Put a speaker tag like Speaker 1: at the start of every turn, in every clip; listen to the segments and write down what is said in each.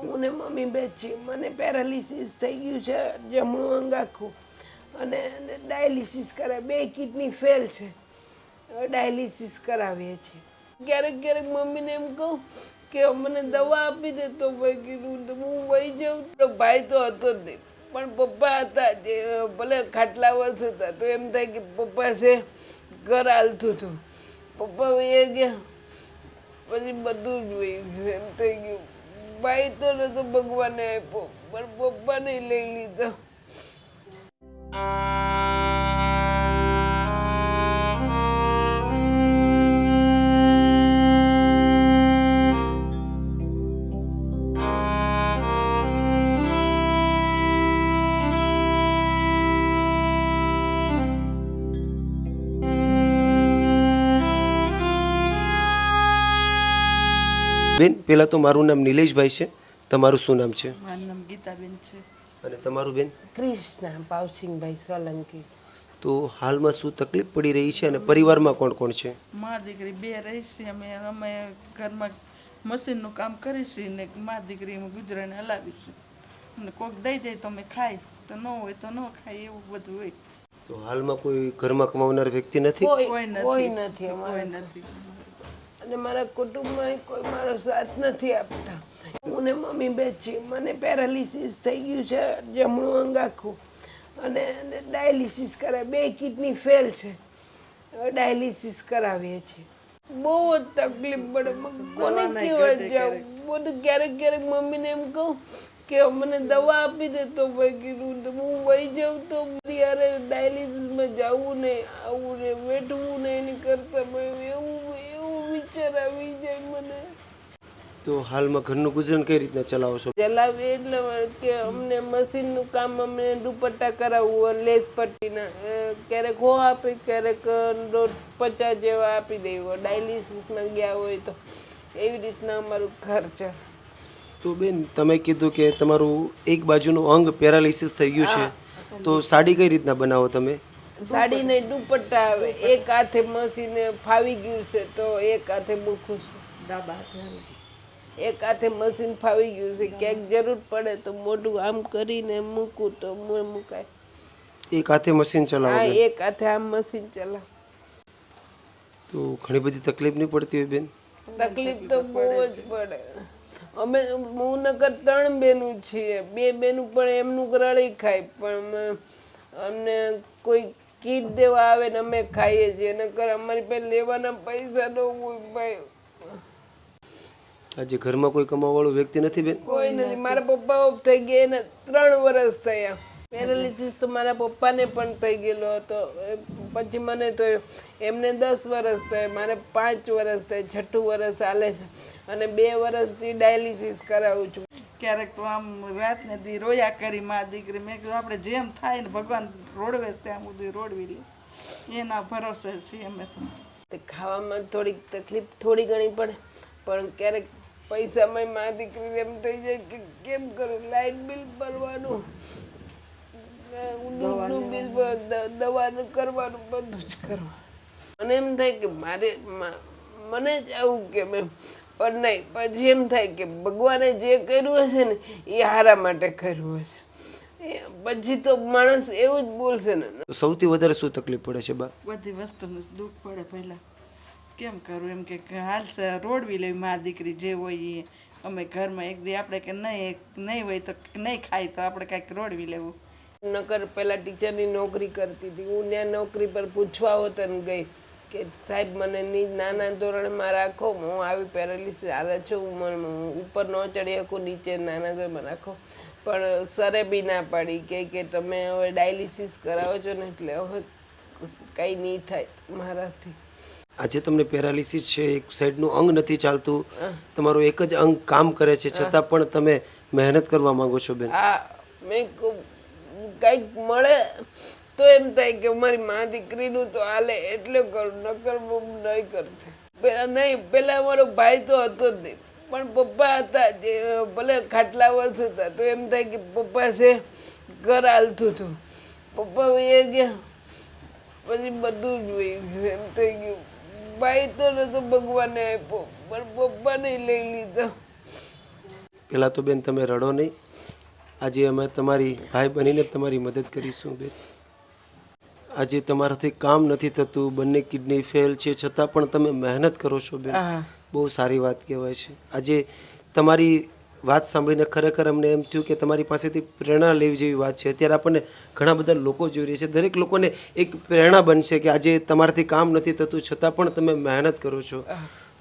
Speaker 1: હું ને મમ્મી બે છે મને પેરાલિસિસ થઈ ગયું છે, જમણું અંગ આખું. અને ડાયાલિસિસ કરાવે બે કિડની ફેલ છે. ડાયાલિસિસ કરાવીએ છીએ. ક્યારેક ક્યારેક મમ્મીને એમ કહું કે મને દવા આપી દે. તો ભાઈ કીધું હું વહી જાઉં. તો ભાઈ તો હતો જ નહીં. પણ પપ્પા હતા જે, ભલે ખાટલા વર્ષ હતા તો એમ થાય કે પપ્પા છે, ઘર હાલતું હતું. પપ્પા વહી ગયા. પછી બધું જ વહી ગયું. એમ થઈ ગયું. ભાઈ તો નતો ભગવાને આપ્યો પણ પપ્પાને લઈ લીધો.
Speaker 2: બેન પહેલાં તો મારું નામ નિલેશભાઈ છે. તમારું શું નામ છે?
Speaker 3: મારું નામ ગીતાબેન છે.
Speaker 2: અને તમારું બેન?
Speaker 1: કૃષ્ણ પાવસિંગભાઈ સોલંકી.
Speaker 2: તો હાલમાં શું તકલીફ પડી રહી છે અને પરિવારમાં કોણ કોણ છે?
Speaker 3: મા દીકરી બે રહી છે. અમે અમે ઘરમાં મશીનનું કામ કરીશું ને મા દીકરી અમે ગુજરાને હલાવીશું અને કોક દઈ જાય તો અમે ખાય તો ન હોય તો ન ખાય એવું બધું હોય.
Speaker 2: તો હાલમાં કોઈ ઘરમાં કમાવનાર વ્યક્તિ નથી?
Speaker 1: કોઈ
Speaker 3: નથી. કોઈ નથી.
Speaker 1: અને મારા કુટુંબમાં કોઈ મારો સાથ નથી આપતા. હું ને મમ્મી બે છીએ. મને પેરાલિસિસ થઈ ગયું છે જમણું અંગ આખું. અને ડાયાલિસિસ કરાવે બે કિડની ફેલ છે. હવે ડાયાલિસિસ કરાવીએ છીએ. બહુ જ તકલીફ પડે. કોને કહેવા જાઉં? બધું ક્યારેક ક્યારેક મમ્મીને એમ કહું કે મને દવા આપી દે તો ભાઈ કીધું તો હું વહી જાઉં તો અરે યારે ડાયાલિસિસમાં જવું નહીં આવું ને બેઠવું ને એની કરતાં એવું આવી જાય મને.
Speaker 2: તો હાલમાં ઘરનું ગુજરાન કઈ રીતના ચલાવો છો?
Speaker 1: ચલાવે એટલે કે અમને મશીનનું કામ અમને દુપટ્ટા કરાવવું લેસ પટ્ટીના. ક્યારેક હો આપે ક્યારેક દોઢ પચાસ જેવા આપી દેવો ડાયાલિસિસમાં ગયા હોય તો એવી રીતના અમારું ખર્ચ
Speaker 2: તો બેન તમે કીધું કે તમારું એક બાજુનું અંગ પેરાલિસિસ થઈ ગયું છે. તો સાડી કઈ રીતના બનાવો તમે?
Speaker 1: સાડી ને દુપટ્ટા આવે. એક હાથે મસીને ફાવી ગયું છે તો એક હાથે મૂકું છું.
Speaker 3: હાથે
Speaker 1: એક હાથે મશીન ફાવી ગયું છે. ક્યાંક જરૂર પડે તો મોઢું આમ કરીને મૂકું તો મું મુકાય.
Speaker 2: એક હાથે મશીન ચલાવો
Speaker 1: હા એક હાથે આમ મશીન ચલાવ.
Speaker 2: તો ઘણી બધી તકલીફ નહીં પડતી હોય બેન?
Speaker 1: તકલીફ તો બહુ જ પડે. અમે હું નગર ત્રણ બેનું છીએ. બે બેનું પણ એમનું રળી ખાય પણ અમને કોઈ કીટ દેવા આવે ને અમે ખાઈએ છીએ નકર અમારી પાસે લેવાના પૈસા ન હોય ભાઈ.
Speaker 2: આજે ઘરમાં કોઈ કમાવાવાળો વ્યક્તિ નથી બેન?
Speaker 1: કોઈ નથી મારા પપ્પા ઓફ થઈ ગયા એને ત્રણ વર્ષ થયા. પેરાલિસિસ તો મારા પપ્પાને પણ થઈ ગયેલો હતો. પછી મને તો એમને દસ વર્ષ થયા મારે પાંચ વર્ષ થાય છઠ્ઠું વર્ષ હાલે છે. અને બે વર્ષથી ડાયાલિસિસ કરાવું છું.
Speaker 3: ક્યારેક તો આમ રાત ને દી રોયા કરી મા દીકરી મેં કીધું આપણે જેમ થાય ને ભગવાન રોડવે ત્યાં સુધી રોડવી એના ભરોસે છીએ અમે તો.
Speaker 1: ખાવામાં થોડીક તકલીફ થોડી ઘણી પડે, પણ ક્યારેક પૈસામાં મા દીકરી એમ થઈ જાય કે કેમ કરું? લાઇટ બિલ ભરવાનું દવાનું કરવાનું, બધું જ કરવાનું. અને એમ થાય કે મારે મને જ આવું કે મેં પણ નહીં, પછી એમ થાય કે ભગવાને જે કર્યું હશે ને, એ હારા માટે કર્યું હશે. પછી તો માણસ એવું જ બોલશે ને.
Speaker 2: સૌથી વધારે શું તકલીફ પડે છે બા?
Speaker 3: બધી વસ્તુનું દુઃખ પડે પહેલાં. કેમ કરવું એમ કે હાલ રોડવી લેવી મા દીકરી જે હોય એ અમે ઘરમાં એક દી આપણે કે નહીં નહીં હોય તો નહીં ખાય તો આપણે કાંઈક રોડવી લેવું.
Speaker 1: નકર પેલા ટીચરની નોકરી કરતી હતી. હું ત્યાં નોકરી પર પૂછવા હોતન ગઈ કે સાહેબ મને ની નાના ધોરણમાં રાખો હું આવી પેરાલિસિસ હાલે છું. હું ઉપર ન ચડી શકું નીચે નાના ધોરણમાં રાખો. પણ સરે બી ના પાડી કે કે તમે હવે ડાયાલિસિસ કરાવો છો ને એટલે હવે કંઈ નહીં થાય મારાથી.
Speaker 2: આજે તમને પેરાલિસિસ છે એક સાઈડનું અંગ નથી ચાલતું તમારું એક જ અંગ કામ કરે છે છતાં પણ તમે મહેનત કરવા માંગો છો બેન.
Speaker 1: આ મેં કંઈક મળે તો એમ થાય કે મારી મા દીકરીનું તો હાલે એટલે કરું નકર બહુ નહીં કરતી. પેલા નહીં પહેલાં અમારો ભાઈ તો હતો જ નહીં. પણ પપ્પા હતા જે ભલે ખાટલા વર્ષ હતા તો એમ થાય કે પપ્પા છે ઘર હાલતું હતું. પપ્પા વહી ગયા. પછી બધું જ વહી ગયું. એમ થઈ ગયું. ભાઈ તો નતો ભગવાને આપ્યો પણ પપ્પાને લઈ લીધો.
Speaker 2: પહેલાં તો બેન તમે રડો નહીં. આજે અમે તમારી ભાઈ બનીને તમારી મદદ કરીશું બેન. આજે તમારાથી કામ નથી થતું. બંને કિડની ફેલ છે. છતાં પણ તમે મહેનત કરો છો બેન.
Speaker 1: હા.
Speaker 2: બહુ સારી વાત કહેવાય છે. આજે તમારી વાત સાંભળીને ખરેખર અમને એમ થયું કે તમારી પાસેથી પ્રેરણા લેવી જેવી વાત છે. અત્યારે આપણને ઘણા બધા લોકો જોઈ રહ્યા છે. દરેક લોકોને એક પ્રેરણા બનશે કે આજે તમારાથી કામ નથી થતું, છતાં પણ તમે મહેનત કરો છો.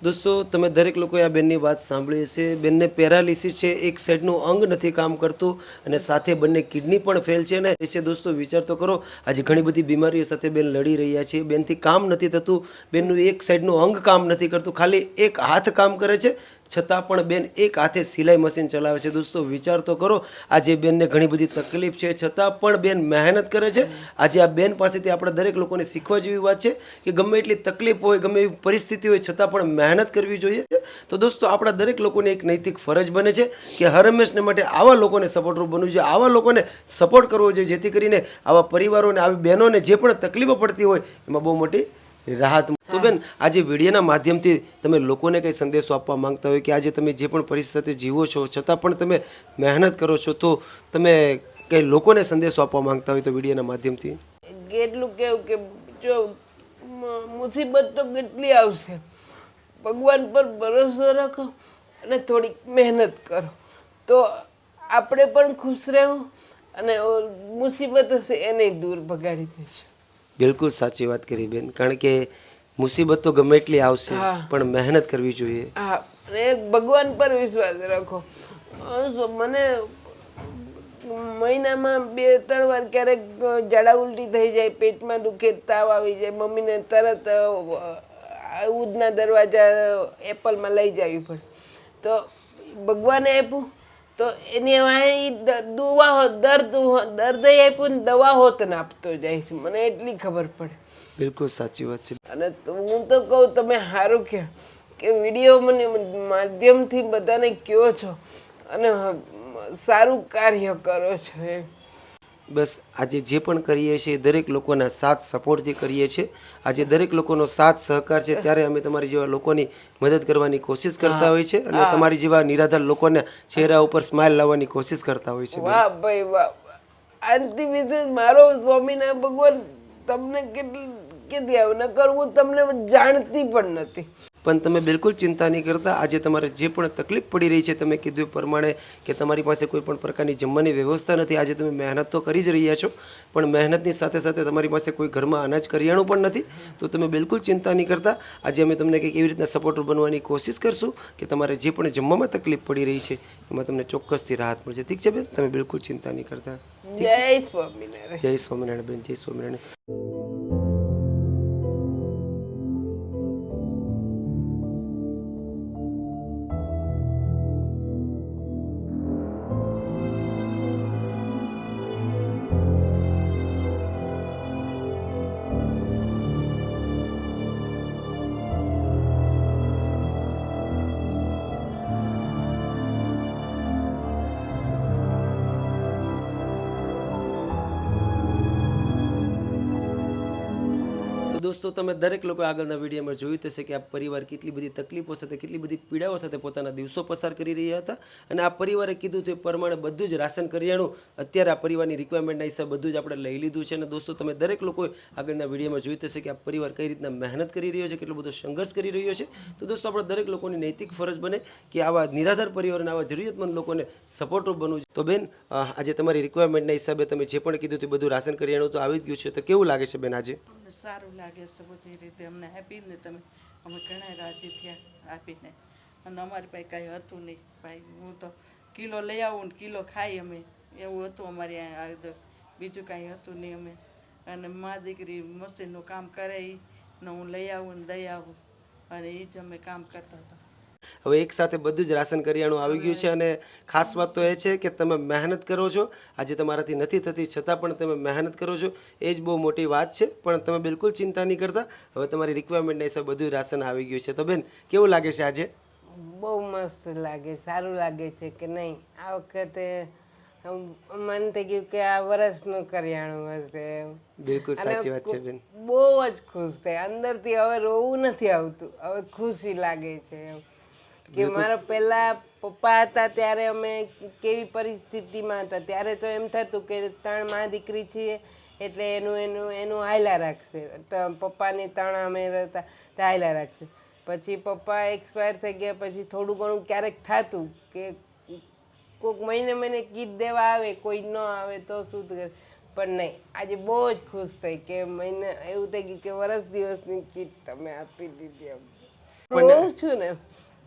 Speaker 2: દોસ્તો, તમે દરેક લોકોએ આ બેનની વાત સાંભળી હશે. બેનને પેરાલિસિસ છે, એક સાઈડનું અંગ નથી કામ કરતું અને સાથે બંને કિડની પણ ફેલ છે અને વિશે દોસ્તો, વિચાર તો કરો, આજે ઘણી બધી બીમારીઓ સાથે બેન લડી રહ્યા છે. બેનથી કામ નથી થતું, બેનનું એક સાઈડનું અંગ કામ નથી કરતું, ખાલી એક હાથ કામ કરે છે. છતાં પણ બેન એક હાથે સિલાઈ મશીન ચલાવે છે. દોસ્તો, વિચાર તો કરો આજે બેનને ઘણી બધી તકલીફ છે, છતાં પણ બેન મહેનત કરે છે. આજે આ બેન પાસેથી આપણે દરેક લોકોને શીખવા જેવી વાત છે કે ગમે એટલી તકલીફ હોય, ગમે એવી પરિસ્થિતિ હોય, છતાં પણ મહેનત કરવી જોઈએ. તો દોસ્તો, આપણા દરેક લોકોની એક નૈતિક ફરજ બને છે કે હર હંમેશને માટે આવા લોકોને સપોર્ટરૂપ બનવું જોઈએ, આવા લોકોને સપોર્ટ કરવો જોઈએ, જેથી કરીને આવા પરિવારોને, આવી બહેનોને જે પણ તકલીફો પડતી હોય, એમાં બહુ મોટી રાહત તો બેન આજે વિડીયોના માધ્યમથી તમે લોકોને કંઈ સંદેશો આપવા માંગતા હોય કે આજે તમે જે પણ પરિસ્થિતિ જીવો છો છતાં પણ તમે મહેનત કરો છો તો તમે કંઈ લોકોને સંદેશો આપવા માંગતા હોય તો વિડીયોના માધ્યમથી?
Speaker 1: કેટલું કેવું કે જો મુસીબત તો કેટલી આવશે. ભગવાન પર ભરોસો રાખો અને થોડીક મહેનત કરો. તો આપણે પણ ખુશ રહેવું અને મુસીબત હશે એને દૂર ભગાડી દઈશું.
Speaker 2: બિલકુલ સાચી વાત કરી બેન. કારણ કે મુસીબત તો ગમે એટલી આવશે
Speaker 1: હા.
Speaker 2: પણ મહેનત કરવી જોઈએ.
Speaker 1: હા. અને એક ભગવાન પર વિશ્વાસ રાખો. મને મહિનામાં બે ત્રણ વાર ક્યારેક ઝાડા ઉલટી થઈ જાય પેટમાં દુખે તાવ આવી જાય. મમ્મીને તરત અ, દરવાજા એપલમાં લઈ જવી પડે તો ભગવાને આપ્યું. તો એની વાંહે દુવા દર્દ દર્દ આપ્યું ને દવા હોત ને આપતો જાય છે. મને એટલી ખબર પડે.
Speaker 2: બિલકુલ સાચી વાત છે.
Speaker 1: અને તો હું તો કહું તમે સારું કે કે વીડિયો મને માધ્યમથી બધાને કહો છો? અને સારું કાર્ય કરો છો એમ.
Speaker 2: બસ આજે જે પણ કરીએ છીએ દરેક લોકોના સાથ સપોર્ટથી કરીએ છીએ આજે દરેક લોકોનો સાથ સહકાર છે ત્યારે અમે તમારી જેવા લોકોની મદદ કરવાની કોશિશ કરતા હોય છે અને તમારી જેવા નિરાધાર લોકોને ચહેરા ઉપર સ્માઇલ લાવવાની કોશિશ કરતા હોય છે
Speaker 1: વાહ ભાઈ વાહ. આંતિ મારો સ્વામીના ભગવાન તમને કેટલી કેદી આવ્યો નકર હું તમને જાણતી પણ નથી.
Speaker 2: પણ તમે બિલકુલ ચિંતા નહીં કરતા. આજે તમારે જે પણ તકલીફ પડી રહી છે તમે કીધું એ પ્રમાણે કે તમારી પાસે કોઈ પણ પ્રકારની જમવાની વ્યવસ્થા નથી. આજે તમે મહેનત તો કરી જ રહ્યા છો પણ મહેનતની સાથે સાથે તમારી પાસે કોઈ ઘરમાં અનાજ કરિયાણું પણ નથી. તો તમે બિલકુલ ચિંતા નહીં કરતા. આજે અમે તમને કંઈક એવી રીતના સપોર્ટર બનવાની કોશિશ કરશું કે તમારે જે પણ જમવામાં તકલીફ પડી રહી છે એમાં તમને ચોક્કસથી રાહત મળશે. ઠીક છે બેન? તમે બિલકુલ ચિંતા નહીં કરતા.
Speaker 1: જય સ્વામિનારાયણ.
Speaker 2: જય સ્વામિનારાયણ બેન જય સ્વામિનારાયણ. દોસ્તો, તમે દરેક લોકો આગળના વિડીયોમાં જોયું હશે કે આ પરિવાર કેટલી બધી તકલીફો સાથે, કેટલી બધી પીડાઓ સાથે પોતાના દિવસો પસાર કરી રહ્યા હતા. અને આ પરિવારે કીધું તે પ્રમાણે બધું જ રાશન કરિયાણું અત્યારે આ પરિવારની રિક્વાયરમેન્ટના હિસાબે બધું જ આપણે લઈ લીધું છે. અને દોસ્તો, તમે દરેક લોકોએ આગળના વિડીયોમાં જોયું હશે કે આ પરિવાર કઈ રીતના મહેનત કરી રહ્યો છે, કેટલો બધો સંઘર્ષ કરી રહ્યો છે. તો દોસ્તો, આપણે દરેક લોકોની નૈતિક ફરજ બને કે આવા નિરાધાર પરિવારના, આવા જરૂરિયાતમંદ લોકોને સપોર્ટરૂપ બનવું તો બેન આજે તમારી રિક્વાયરમેન્ટના હિસાબે તમે જે પણ કીધું તે બધું રાશન કરિયાણું તો આવી જ ગયું છે. તો કેવું લાગે છે બેન આજે?
Speaker 3: અમને સારું લાગે છે બધી રીતે. અમને આપીને તમે, અમે ઘણા રાજી થયા આપીને. અને અમારી પાસે કાંઈ હતું નહીં ભાઈ. હું તો કિલો લઈ આવું ને કિલો ખાઈ અમે. એવું હતું અમારી આ બીજું કાંઈ હતું નહીં અમે. અને મા દીકરી મશીનનું કામ કરે એ ને હું લઈ આવું ને દઈ આવું. અને એ જ અમે કામ કરતા હતા.
Speaker 2: હવે એકસાથે બધું જ રાશન કરિયાણું આવી ગયું છે અને ખાસ વાત તો એ છે કે તમે મહેનત કરો છો. આજે તમારાથી નથી થતી છતાં પણ તમે મહેનત કરો છો. એ જ બહુ મોટી વાત છે પણ તમે બિલકુલ ચિંતા નહીં કરતા. હવે તમારી રિક્વાયરમેન્ટના હિસાબે બધું રાશન આવી ગયું છે. તો બેન કેવું લાગે છે આજે?
Speaker 1: બહુ મસ્ત લાગે સારું લાગે છે કે નહીં? આ વખતે મન થઈ ગયું કે આ વર્ષનું કરિયાણું હશે
Speaker 2: બિલકુલ સાચી વાત છે બેન.
Speaker 1: બહુ જ ખુશ થાય. અંદરથી હવે રોવું નથી આવતું. હવે ખુશી લાગે છે એમ. કે મારા પહેલા પપ્પા હતા ત્યારે અમે કેવી પરિસ્થિતિમાં હતા? ત્યારે તો એમ થતું કે ત્રણમાં દીકરી છીએ એટલે એનું એનું એનું હાયલા રાખશે. પપ્પાની ત્રણ અમે રહેતા તો હાયલા રાખશે. પછી પપ્પા એક્સપાયર થઈ ગયા પછી થોડું ઘણું ક્યારેક થતું કે કોઈક મહિને મહિને કીટ દેવા આવે કોઈ ન આવે તો શું કરે? પણ નહીં આજે બહુ જ ખુશ થઈ કે મહિને એવું થઈ ગયું કે વરસ દિવસની કીટ તમે આપી દીધી એમ. છું ને.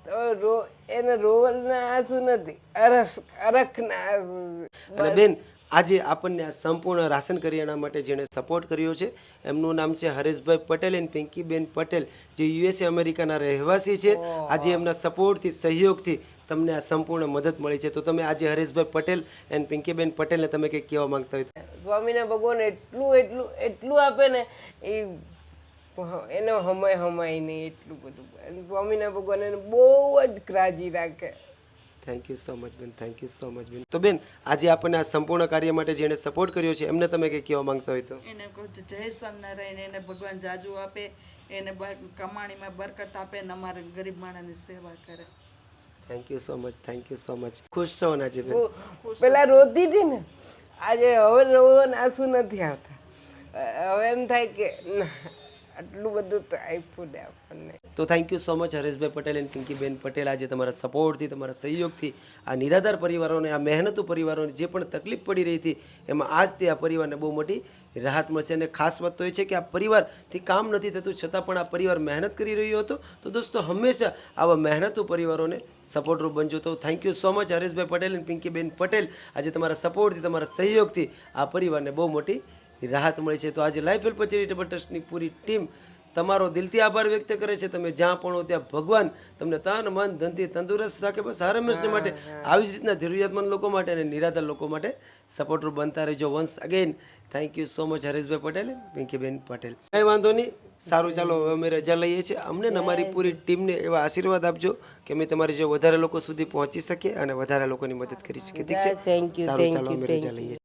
Speaker 1: તો રો એને રોવલના આંસુ નથી અરસ અરખના આંસુ.
Speaker 2: અને બેન આજે આપણને આ સંપૂર્ણ રાશન કરિયાણા માટે જેણે સપોર્ટ કર્યો છે એમનું નામ છે હરેશભાઈ પટેલ એન્ડ પિંકીબેન પટેલ જે યુએસએ અમેરિકાના રહેવાસી છે. આજે એમના સપોર્ટથી સહયોગથી તમને આ સંપૂર્ણ મદદ મળી છે. તો તમે આજે હરેશભાઈ પટેલ એન્ડ પિંકીબેન પટેલને તમે કંઈક કહેવા માંગતા હોય
Speaker 1: સ્વામીના ભગવાન એટલું એટલું એટલું આપે ને એ એનો હમાય હમાય નહીં એટલું બધું. અને સ્વામીના ભગવાન એને બહુ જ રાજી રાખે.
Speaker 2: થેન્ક યુ સો મચ બેન. થેન્ક યુ સો મચ બેન. તો બેન આજે આપણને આ સંપૂર્ણ કાર્ય માટે જેણે સપોર્ટ કર્યો છે એમને તમે કંઈ કહેવા માંગતા હોય તો?
Speaker 3: એને કહું જય સ્વામિનારાયણ એને ભગવાન જાજુ આપે એને બર- કમાણીમાં બરકત આપે ને અમારે ગરીબ માણસની સેવા કરે.
Speaker 2: Thank you so much thank you so much ખુશ છો ને આજે બેન?
Speaker 1: પેલા રોતી હતી ને આજે હવે રોવાના આંસુ નથી આવતા. હવે એમ થાય કે ના આટલું બધું તો આપ્યું ને આપણને.
Speaker 2: તો thank you so much Hareshbhai Patel and Pinkiben Patel આજે તમારા સપોર્ટથી તમારા સહયોગથી, આ નિરાધાર પરિવારોને, આ મહેનતુ પરિવારોને જે પણ તકલીફ પડી રહી હતી, એમાં આજથી આ પરિવારને બહુ મોટી રાહત મળશે. અને ખાસ વાત તો એ છે કે આ પરિવારથી કામ નથી થતું, છતાં પણ આ પરિવાર મહેનત કરી રહ્યો હતો. તો દોસ્તો, હંમેશા આવા મહેનતુ પરિવારોને સપોર્ટરૂપ બનજો. તો thank you so much Hareshbhai Patel and Pinkiben Patel. આજે તમારા સપોર્ટથી તમારા સહયોગથી આ પરિવારને બહુ મોટી રાહત મળી છે. તો આજે લાઈફ હેલ્પ ચેરિટેબલ ટ્રસ્ટની પૂરી ટીમ તમારો દિલથી આભાર વ્યક્ત કરે છે. તમે જ્યાં પણ હો ત્યાં ભગવાન તમને તન મન ધનથી તંદુરસ્ત રાખે. બસ હર માટે આવી જ રીતના જરૂરિયાતમંદ લોકો માટે અને નિરાધાર લોકો માટે સપોર્ટરૂપ બનતા રહેજો. Once again thank you so much Hareshbhai Patel Pinkiben Patel. કંઈ વાંધો નહીં. સારું ચાલો હવે અમે રજા લઈએ છીએ. અમને ને અમારી પૂરી ટીમને એવા આશીર્વાદ આપજો કે અમે તમારી જે વધારે લોકો સુધી પહોંચી શકીએ અને વધારે લોકોની મદદ કરી શકીએ. ઠીક છે? સારું ચાલો અમે રજા લઈએ છીએ